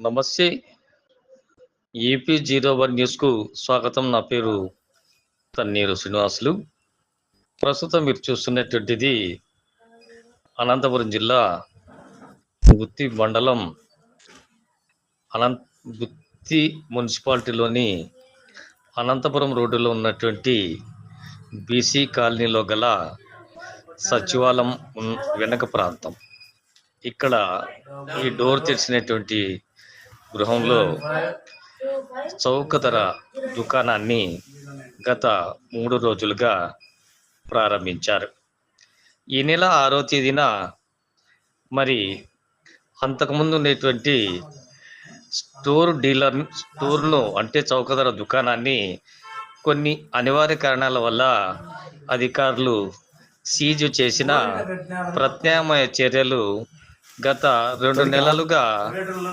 నమస్తే. AP zero one న్యూస్కు స్వాగతం. నా పేరు తన్నీరు శ్రీనివాసులు. ప్రస్తుతం మీరు చూస్తున్నటువంటిది అనంతపురం జిల్లా గుత్తి మండలం అనంత గుత్తి మున్సిపాలిటీలోని అనంతపురం రోడ్డులో ఉన్నటువంటి బీసీ కాలనీలో గల సచివాలయం ఉన్- వెనక ప్రాంతం. ఇక్కడ ఈ డోర్ తెరిచినటువంటి గృహంలో చౌక ధర దుకాణాన్ని గత మూడు రోజులుగా ప్రారంభించారు. ఈ నెల ఆరో తేదీన మరి అంతకుముందు ఉండేటువంటి స్టోర్ డీలర్ స్టోర్ను అంటే చౌక ధర దుకాణాన్ని కొన్ని అనివార్య కారణాల వల్ల అధికారులు సీజు చేసిన ప్రత్యామ్నాయ చర్యలు గత రెండు నెలలుగా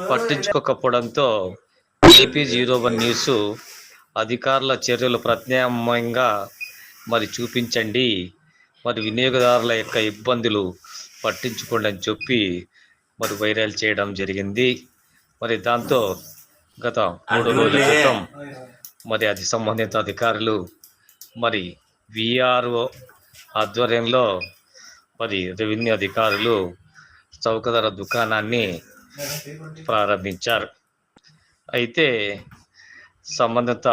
పట్టించుకోకపోవడంతో ఏపీ జీరో వన్ న్యూస్ అధికారుల చర్యలు ప్రత్యామ్నాయంగా మరి చూపించండి. మరి వినియోగదారుల యొక్క ఇబ్బందులు పట్టించుకోండి అని చెప్పి మరి వైరల్ చేయడం జరిగింది. మరి దాంతో గత మూడు రోజుల క్రితం మరి అది సంబంధిత అధికారులు మరి విఆర్ఓ ఆధ్వర్యంలో మరి రెవెన్యూ అధికారులు చౌక ధర దుకాణాన్ని ప్రారంభించారు. అయితే సంబంధిత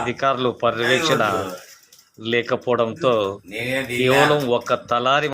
అధికారులు పర్యవేక్షణ లేకపోవడంతో కేవలం ఒక తలారి